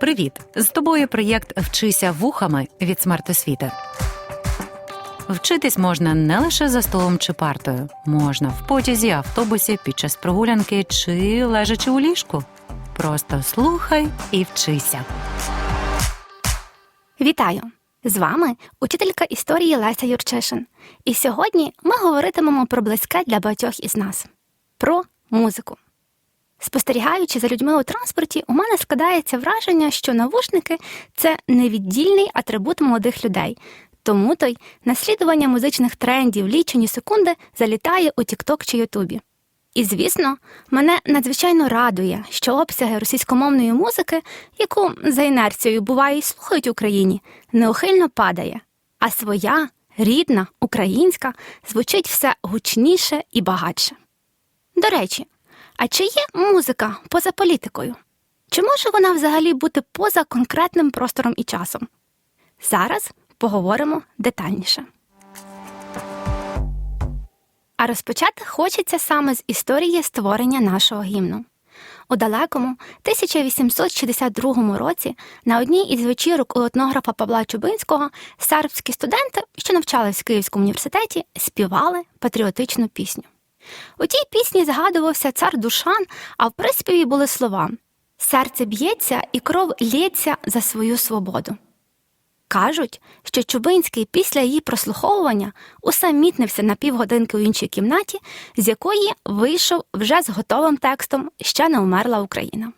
Привіт! З тобою проєкт Вчися вухами від смертосвіти. Вчитись можна не лише за столом чи партою, можна в потязі, автобусі, під час прогулянки чи лежачи у ліжку. Просто слухай і вчися. Вітаю! З вами учителька історії Леся Юрчишин. І сьогодні ми говоритимемо про близьке для багатьох із нас про музику. Спостерігаючи за людьми у транспорті, у мене складається враження, що навушники це невіддільний атрибут молодих людей. Тому то й наслідування музичних трендів лічені секунди залітає у TikTok чи Ютубі. І, звісно, мене надзвичайно радує, що обсяги російськомовної музики, яку за інерцією буває і слухають Україні, неухильно падає, а своя, рідна, українська звучить все гучніше і багатше. До речі, а чи є музика поза політикою? Чи може вона взагалі бути поза конкретним простором і часом? Зараз поговоримо детальніше. А розпочати хочеться саме з історії створення нашого гімну. У далекому 1862 році на одній із вечірок у етнографа Павла Чубинського сербські студенти, що навчались в Київському університеті, співали патріотичну пісню. У тій пісні згадувався цар Душан, а в приспіві були слова Серце б'ється і кров лється за свою свободу. Кажуть, що Чубинський після її прослуховування усамітнився на півгодинки у іншій кімнаті, з якої вийшов вже з готовим текстом Ще не умерла Україна.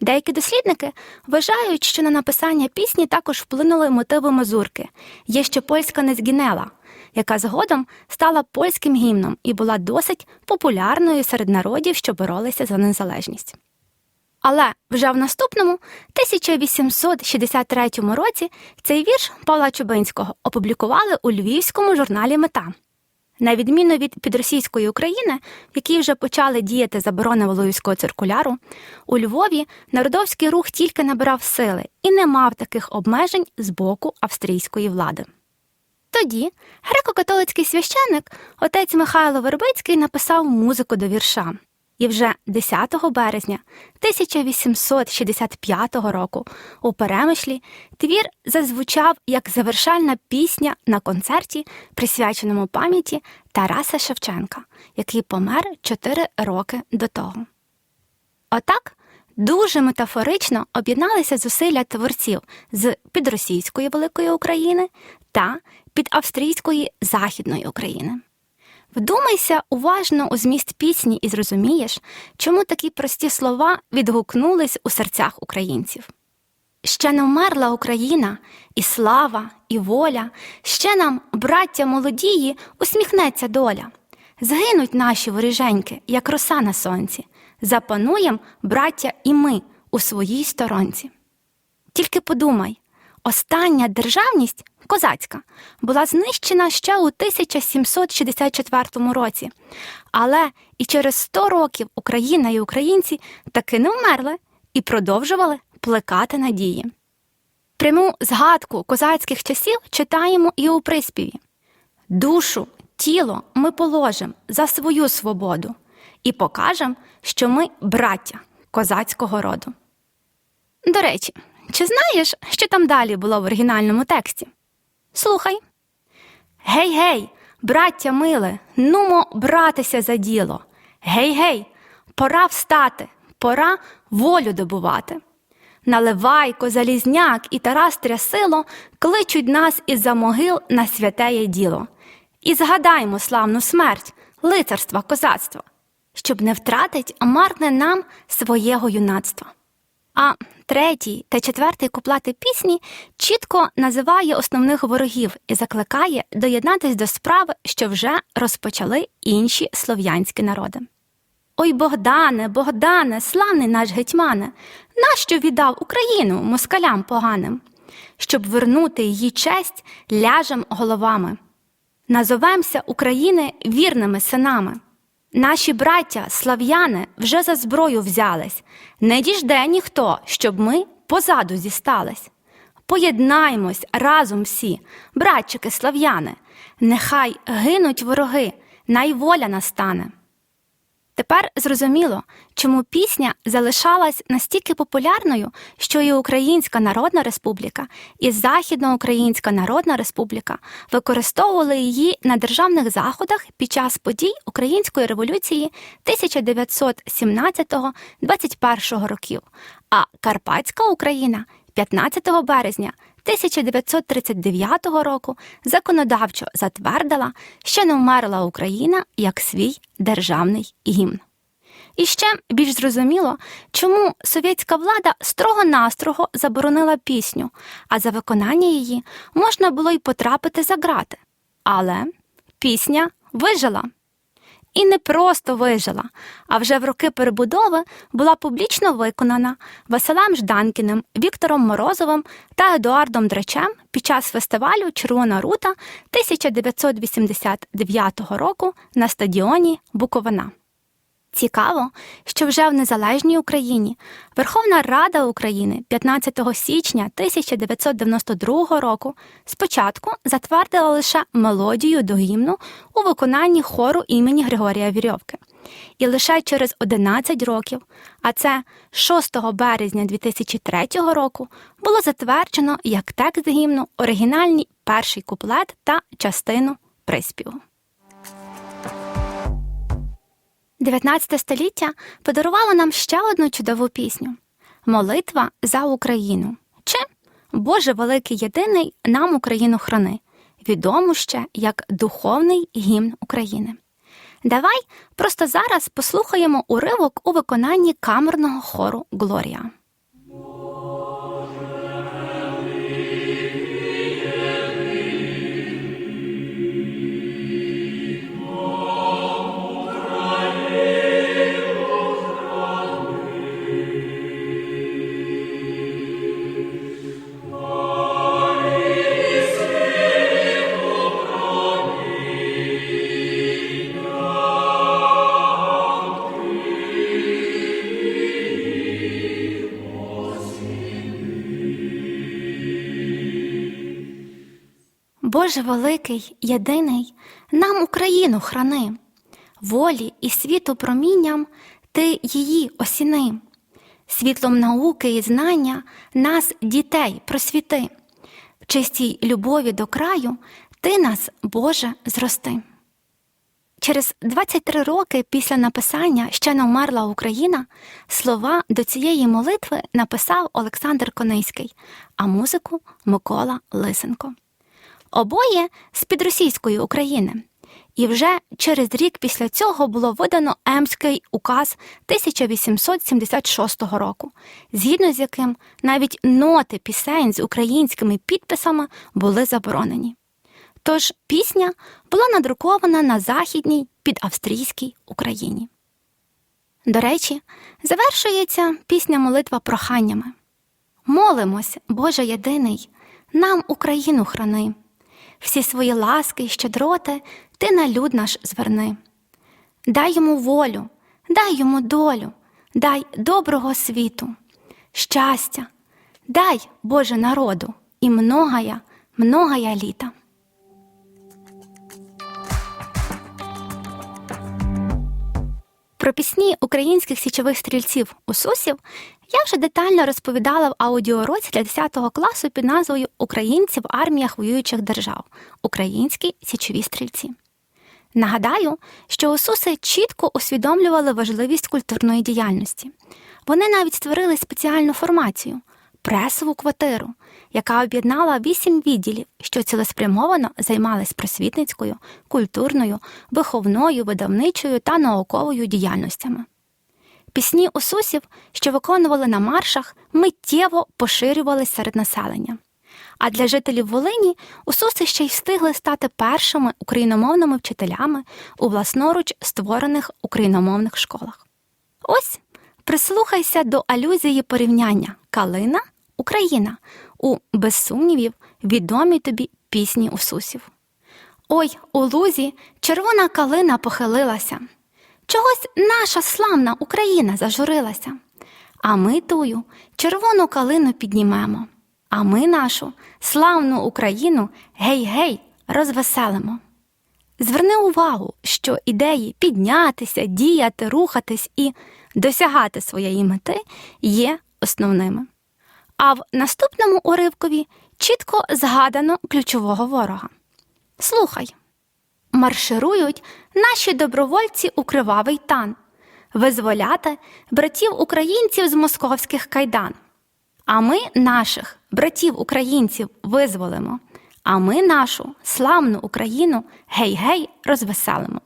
Деякі дослідники вважають, що на написання пісні також вплинули мотиви мазурки Є ще польська не згінела, яка згодом стала польським гімном і була досить популярною серед народів, що боролися за незалежність. Але вже в наступному 1863 році цей вірш Павла Чубинського опублікували у львівському журналі Мета. На відміну від підросійської України, в якій вже почали діяти заборони Волоївського циркуляру, у Львові народовський рух тільки набирав сили і не мав таких обмежень з боку австрійської влади. Тоді греко-католицький священник отець Михайло Вербицький написав музику до вірша. І вже 10 березня 1865 року у Перемишлі твір зазвучав як завершальна пісня на концерті, присвяченому пам'яті Тараса Шевченка, який помер 4 роки до того. Отак дуже метафорично об'єдналися зусилля творців з підросійської Великої України та підавстрійської Західної України. Вдумайся уважно у зміст пісні і зрозумієш, чому такі прості слова відгукнулись у серцях українців. Ще не вмерла Україна, і слава, і воля, ще нам, браття молодії, усміхнеться доля. Згинуть наші воріженьки, як роса на сонці. Запануєм, браття, і ми у своїй сторонці. Тільки подумай, остання державність козацька була знищена ще у 1764 році. Але і через 100 років Україна і українці таки не вмерли і продовжували плекати надії. Пряму згадку козацьких часів читаємо і у приспіві душу, тіло ми положимо за свою свободу і покажемо, що ми браття козацького роду. До речі, чи знаєш, що там далі було в оригінальному тексті? Слухай. Гей, гей, браття миле, нумо братися за діло. Гей, гей, пора встати, пора волю добувати. Наливайко, Залізняк і Тарас Трясило кличуть нас із за могил на святеє діло. І згадаймо славну смерть, лицарства, козацтва, щоб не втратить марне нам своєго юнацтва. А третій та четвертий куплати пісні чітко називає основних ворогів і закликає доєднатись до справи, що вже розпочали інші слов'янські народи. Ой Богдане, Богдане, славний наш гетьмане, нащо віддав Україну москалям поганим? Щоб вернути її честь ляжем головами. Назовемся України вірними синами. Наші браття, слав'яни, вже за зброю взялись. Не діжде ніхто, щоб ми позаду зістались. Поєднаймось разом всі, братчики слав'яни, нехай гинуть вороги, най воля настане. Тепер зрозуміло, чому пісня залишалась настільки популярною, що і Українська Народна Республіка, і Західноукраїнська Народна Республіка використовували її на державних заходах під час подій Української революції 1917-21 років, а Карпатська Україна 15 березня 1939 року законодавчо затвердила, що не вмерла Україна як свій державний гімн. І ще більш зрозуміло, чому совєтська влада строго-настрого заборонила пісню, а за виконання її можна було й потрапити за грати. Але пісня вижила. І не просто вижила, а вже в роки перебудови була публічно виконана Василем Жданкіним, Віктором Морозовим та Едуардом Драчем під час фестивалю Червона рута 1989 року на стадіоні Буковина. Цікаво, що вже в незалежній Україні Верховна Рада України 15 січня 1992 року спочатку затвердила лише мелодію до гімну у виконанні хору імені Григорія Вірьовки. І лише через 11 років, а це 6 березня 2003 року, було затверджено як текст гімну оригінальний перший куплет та частину приспіву. 19 століття подарувало нам ще одну чудову пісню Молитва за Україну чи Боже великий єдиний нам Україну храни, відому ще як духовний гімн України. Давай просто зараз послухаємо уривок у виконанні камерного хору Глорія. Боже великий, єдиний, нам Україну храни, волі і світу промінням ти її осіни, світлом науки і знання нас, дітей, просвіти, в чистій любові до краю ти нас, Боже, зрости. Через 23 роки після написання ще не вмерла Україна слова до цієї молитви написав Олександр Конейський, а музику Микола Лисенко. Обоє з підросійської України. І вже через рік після цього було видано Емський указ 1876 року, згідно з яким навіть ноти пісень з українськими підписами були заборонені. Тож пісня була надрукована на західній підавстрійській Україні. До речі, завершується пісня молитва проханнями. Молимось, Боже єдиний, нам Україну храни, всі свої ласки й щедроти ти на люд наш зверни. Дай йому волю, дай йому долю, дай доброго світу, щастя, дай Боже народу і многая, многая літа. Про пісні українських січових стрільців Усусів я вже детально розповідала в аудіоуроці для 10 класу під назвою Українці в арміях воюючих держав Українські січові стрільці. Нагадаю, що Усуси чітко усвідомлювали важливість культурної діяльності. Вони навіть створили спеціальну формацію пресову квартиру, яка об'єднала вісім відділів, що цілеспрямовано займались просвітницькою, культурною, виховною, видавничою та науковою діяльностями. Пісні усусів, що виконували на маршах, миттєво поширювались серед населення. А для жителів Волині усуси ще й встигли стати першими україномовними вчителями у власноруч створених україномовних школах. Ось прислухайся до алюзії порівняння Калина Україна у, без сумнівів, відомій тобі пісні усусів. Ой, у лузі червона калина похилилася. Чогось наша славна Україна зажурилася. А ми тую червону калину піднімемо, а ми нашу славну Україну гей-гей розвеселимо. Зверни увагу, що ідеї піднятися, діяти, рухатись і досягати своєї мети є основними. А в наступному уривкові чітко згадано ключового ворога. Слухай. Марширують наші добровольці у кривавий тан, визволяти братів українців з московських кайдан. А ми наших братів українців визволимо, а ми нашу славну Україну гей-гей розвеселимо.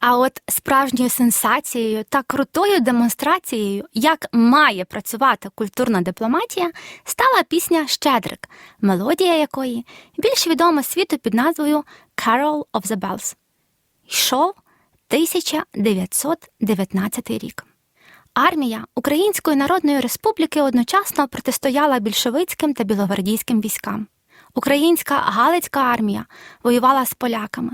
А от справжньою сенсацією та крутою демонстрацією, як має працювати культурна дипломатія, стала пісня Щедрик, мелодія якої більш відома світу під назвою Carol of the Bells. Йшов 1919 рік. Армія Української Народної Республіки одночасно протистояла більшовицьким та білогвардійським військам. Українська Галицька армія воювала з поляками.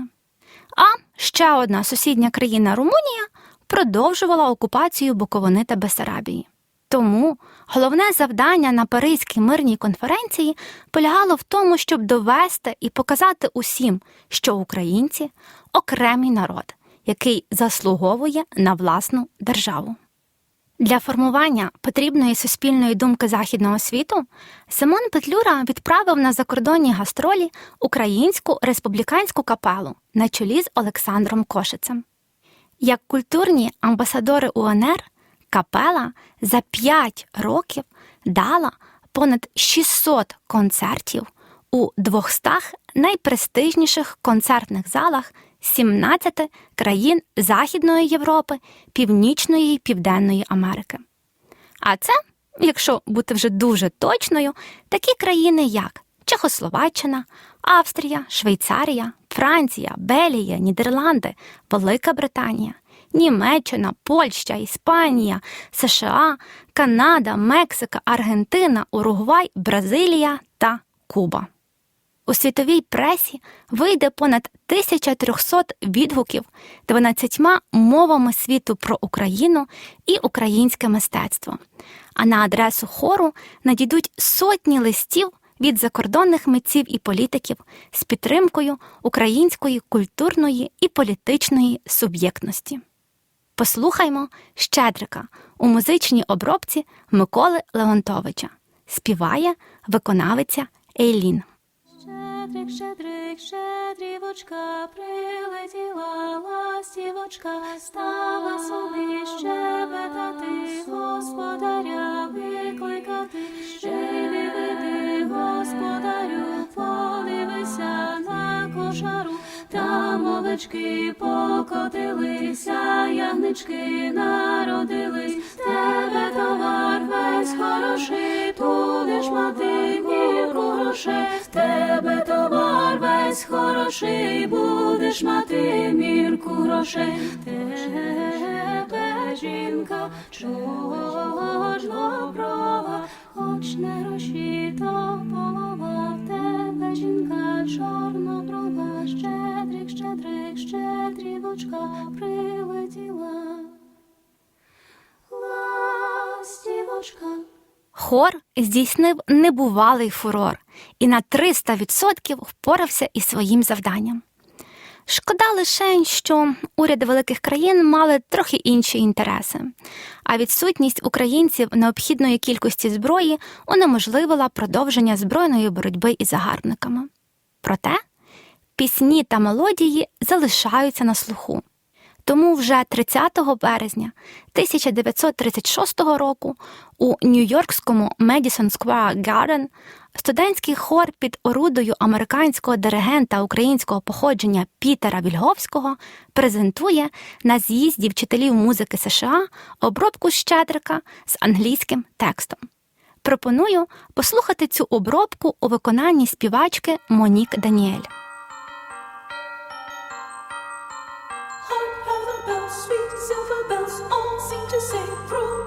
А ще одна сусідня країна Румунія продовжувала окупацію Буковини та Бесарабії. Тому головне завдання на Паризькій мирній конференції полягало в тому, щоб довести і показати усім, що українці окремий народ, який заслуговує на власну державу. Для формування потрібної суспільної думки західного світу Симон Петлюра відправив на закордонні гастролі українську республіканську капелу на чолі з Олександром Кошицем. Як культурні амбасадори УНР, капела за 5 років дала понад 600 концертів у 200 найпрестижніших концертних залах 17 країн Західної Європи, Північної і Південної Америки. А це, якщо бути вже дуже точною, такі країни, як Чехословаччина, Австрія, Швейцарія, Франція, Белгія, Нідерланди, Велика Британія, Німеччина, Польща, Іспанія, США, Канада, Мексика, Аргентина, Уругвай, Бразилія та Куба. У світовій пресі вийде понад 1300 відгуків 12 мовами світу про Україну і українське мистецтво. А на адресу хору надійдуть сотні листів від закордонних митців і політиків з підтримкою української культурної і політичної суб'єктності. Послухаймо Щедрика у музичній обробці Миколи Леонтовича. Співає виконавиця Ейлін. Щедрик, щедрик, щедрівочка, прилетіла ластівочка, стала собі щебетати, господаря викликати, ще не веди, господарю, подивися на кошару, там овечки покотилися, ягнички народились, тебе товар весь хороший, туди ж мати мірку грошей, тебе товар весь хороший, будеш мати мірку грошей, тебе жінка, чого ж хоч не гроші, то полова, В тебе жінка, чорноброва, щедрик, щедрик, щедрівочка прилетіла. Ластівочка. Хор здійснив небувалий фурор і на 300% впорався із своїм завданням. Шкода лише, що уряди великих країн мали трохи інші інтереси, а відсутність українців необхідної кількості зброї унеможливила продовження збройної боротьби із загарбниками. Проте пісні та мелодії залишаються на слуху. Тому вже 30 березня 1936 року у Нью-Йоркському Madison Square Garden студентський хор під орудою американського диригента українського походження Пітера Вільговського презентує на з'їзді вчителів музики США обробку Щедрика з англійським текстом. Пропоную послухати цю обробку у виконанні співачки Монік Даніель. Sweet silver bells, all seem to say, throw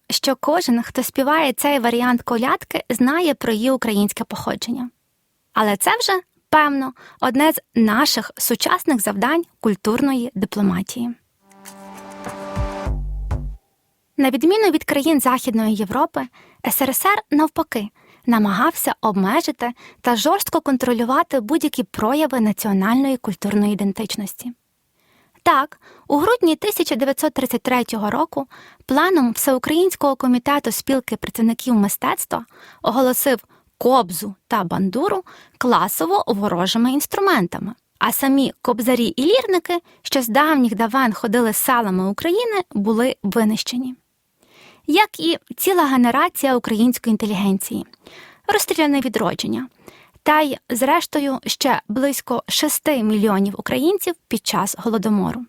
що кожен, хто співає цей варіант колядки, знає про її українське походження. Але це вже, певно, одне з наших сучасних завдань культурної дипломатії. На відміну від країн Західної Європи, СРСР навпаки намагався обмежити та жорстко контролювати будь-які прояви національної культурної ідентичності. Так, у грудні 1933 року планом Всеукраїнського комітету спілки працівників мистецтва оголосив кобзу та бандуру класово ворожими інструментами. А самі кобзарі і лірники, що з давніх давен ходили селами України, були винищені. Як і ціла генерація української інтелігенції, розстріляне відродження, та й, зрештою, ще близько 6 мільйонів українців під час голодомору.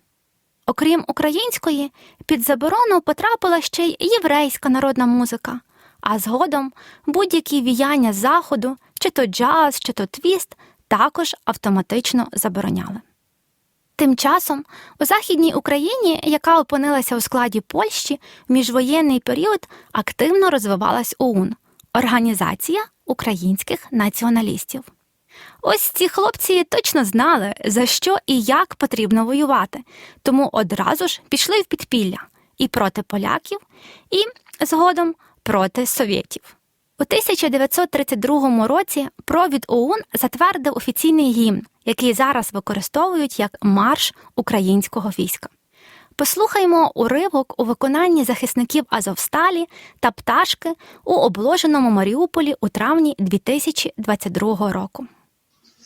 Окрім української, під заборону потрапила ще й єврейська народна музика, а згодом будь-які віяння заходу, чи то джаз, чи то твіст, також автоматично забороняли. Тим часом у Західній Україні, яка опинилася у складі Польщі, в міжвоєнний період активно розвивалась ОУН Організація українських націоналістів. Ось ці хлопці точно знали, за що і як потрібно воювати, тому одразу ж пішли в підпілля і проти поляків, і згодом проти совєтів. У 1932 році провід ОУН затвердив офіційний гімн, який зараз використовують як марш українського війська. Послухаймо уривок у виконанні захисників Азовсталі та пташки у обложеному Маріуполі у травні 2022 року.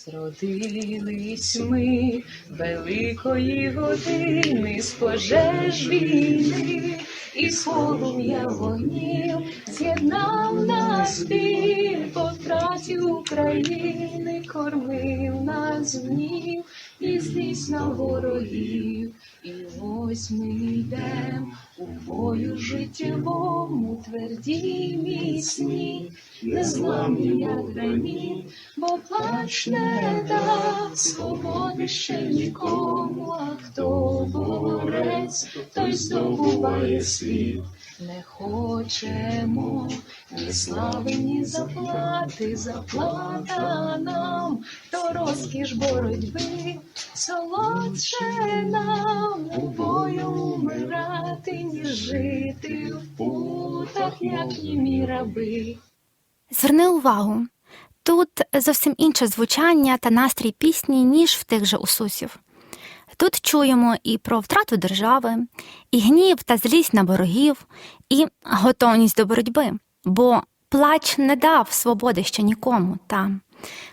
Зродились ми великої години з пожеж війни і полум'я вогнів з'єднав нас біль по втраті України, кормив нас гнів і злість на ворогів. І ось ми йдем у бою життєвому, тверді міцні, незламні, як граніт, бо плач не дасть свободи ще нікому, а хто борець, той здобуває світ. Не хочемо ні слави, ні заплати, заплата нам, то розкіш боротьби, солодше нам у бою умирати, ніж жити в путах, як німі раби. Зверни увагу, тут зовсім інше звучання та настрій пісні, ніж в тих же усусів. Тут чуємо і про втрату держави, і гнів та злість на ворогів, і готовність до боротьби, бо плач не дав свободи ще нікому, та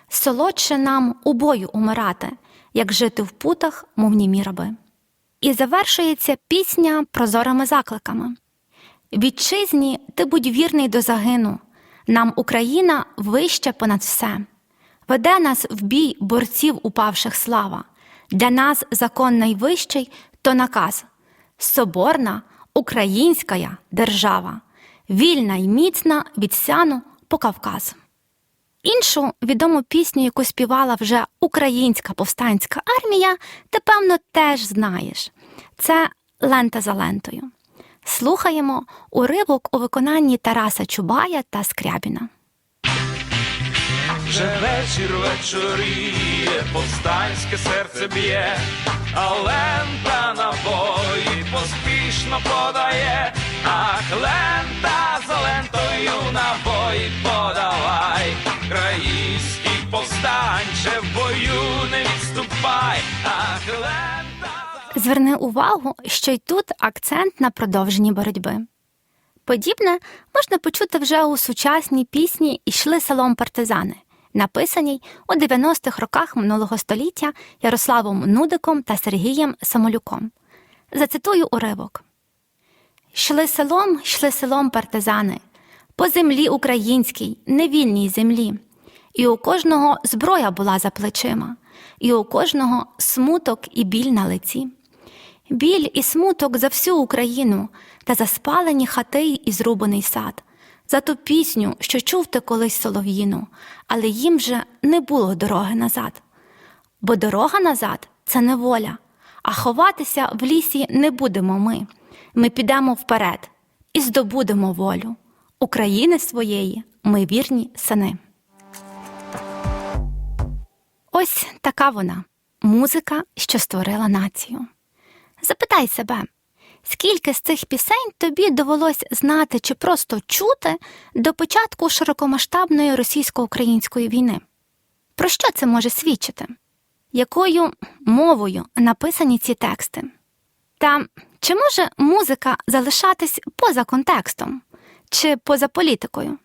солодше нам у бою умирати, як жити в путах, мов німі раби. І завершується пісня прозорими закликами. Вітчизні ти будь вірний до загину, нам Україна вища понад все. Веде нас в бій борців упавших слава. Для нас закон найвищий то наказ соборна українська держава, вільна й міцна від сяну по Кавказ. Іншу відому пісню, яку співала вже українська повстанська армія, ти, певно, теж знаєш. Це лента за лентою. Слухаємо уривок у виконанні Тараса Чубая та Скрябіна. Вже вечір вечоріє, повстанське серце б'є, а лента на бої поспішно подає, ах, лента за лентою на бої подавай, краївський повстанче в бою не відступай, ах, лента. Зверни увагу, що й тут акцент на продовженні боротьби. Подібне можна почути вже у сучасній пісні Ішли селом партизани, написаній у 90-х роках минулого століття Ярославом Нудиком та Сергієм Самолюком. Зацитую уривок. Йшли селом, йшли селом партизани, по землі українській, невільній землі, і у кожного зброя була за плечима, і у кожного смуток і біль на лиці. Біль і смуток за всю Україну та за спалені хати і зрубаний сад, за ту пісню, що чув ти колись солов'їну, але їм же не було дороги назад. Бо дорога назад це неволя, а ховатися в лісі не будемо ми. Ми підемо вперед і здобудемо волю. України своєї ми вірні сини. Ось така вона музика, що створила націю. Запитай себе, скільки з цих пісень тобі довелось знати чи просто чути до початку широкомасштабної російсько-української війни? Про що це може свідчити? Якою мовою написані ці тексти? Та чи може музика залишатись поза контекстом чи поза політикою?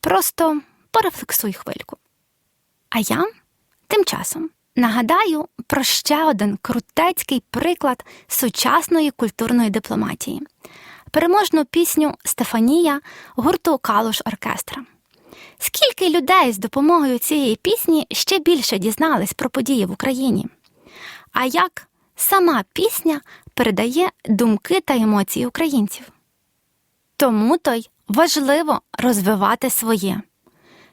Просто порефлексуй хвильку. А я тим часом нагадаю про ще один крутецький приклад сучасної культурної дипломатії переможну пісню Стефанія гурту Калуш Оркестра. Скільки людей з допомогою цієї пісні ще більше дізнались про події в Україні? А як сама пісня передає думки та емоції українців? Тому то важливо розвивати своє.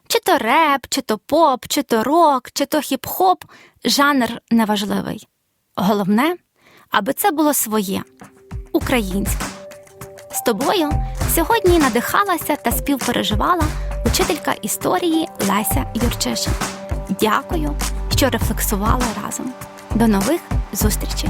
Чи то реп, чи то поп, чи то рок, чи то хіп-хоп жанр неважливий. Головне, аби це було своє, українське. З тобою сьогодні надихалася та співпереживала учителька історії Леся Юрчиша. Дякую, що рефлексували разом. До нових зустрічей!